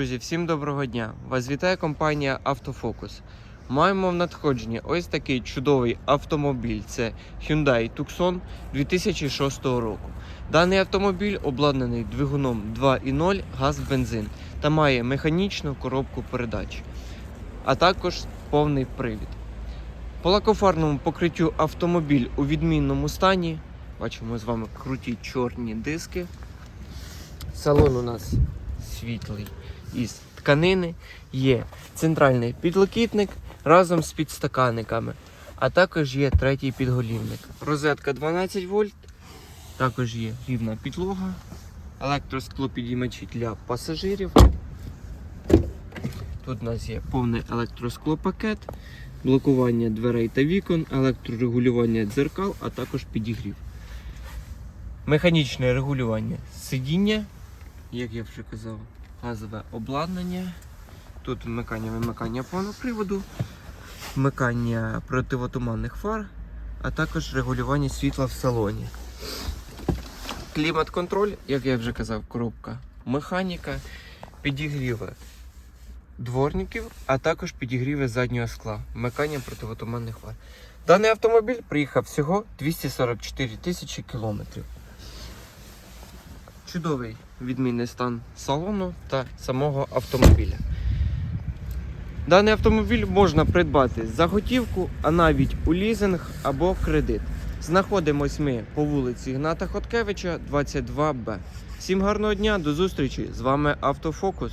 Друзі, всім доброго дня! Вас вітає компанія Автофокус. Маємо в надходженні ось такий чудовий автомобіль. Це Hyundai Tucson 2006 року. Даний автомобіль обладнаний двигуном 2.0 газ-бензин та має механічну коробку передач, а також повний привід. По лакофарному покриттю автомобіль у відмінному стані. Бачимо з вами круті чорні диски. Салон у нас світлий із тканини. Є центральний підлокітник разом з підстаканниками, а також є третій підголівник. Розетка 12 вольт, також є рівна підлога, електросклопідіймачі для пасажирів. Тут у нас є повний електросклопакет, блокування дверей та вікон, електрорегулювання дзеркал, а також підігрів. Механічне регулювання сидіння, як я вже казав, газове обладнання. Тут вмикання вимикання повного приводу, вмикання противотуманних фар, а також регулювання світла в салоні. Клімат-контроль, як я вже казав, коробка механіка, підігріви дворників, а також підігріви заднього скла, вмикання противотуманних фар. Даний автомобіль приїхав всього 244 тисячі кілометрів. Чудовий відмінний стан салону та самого автомобіля. Даний автомобіль можна придбати за готівку, а навіть у лізинг або кредит. Знаходимось ми по вулиці Гната Хоткевича, 22Б. Всім гарного дня, до зустрічі! З вами Автофокус.